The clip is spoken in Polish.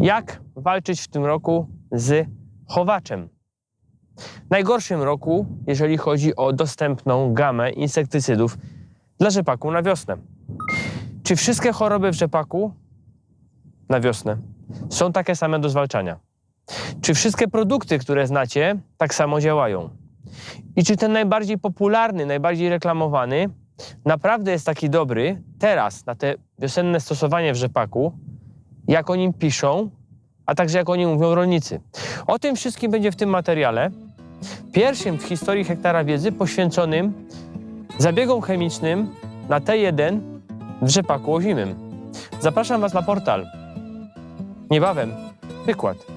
Jak walczyć w tym roku z chowaczem? Najgorszym roku, jeżeli chodzi o dostępną gamę insektycydów dla rzepaku na wiosnę. Czy wszystkie choroby w rzepaku na wiosnę są takie same do zwalczania? Czy wszystkie produkty, które znacie, tak samo działają? I czy ten najbardziej popularny, najbardziej reklamowany naprawdę jest taki dobry teraz na te wiosenne stosowanie w rzepaku, jak o nim piszą, a także jak o nim mówią rolnicy? O tym wszystkim będzie w tym materiale. Pierwszym w historii hektara wiedzy poświęconym zabiegom chemicznym na T1 w rzepaku ozimym. Zapraszam Was na portal. Niebawem wykład.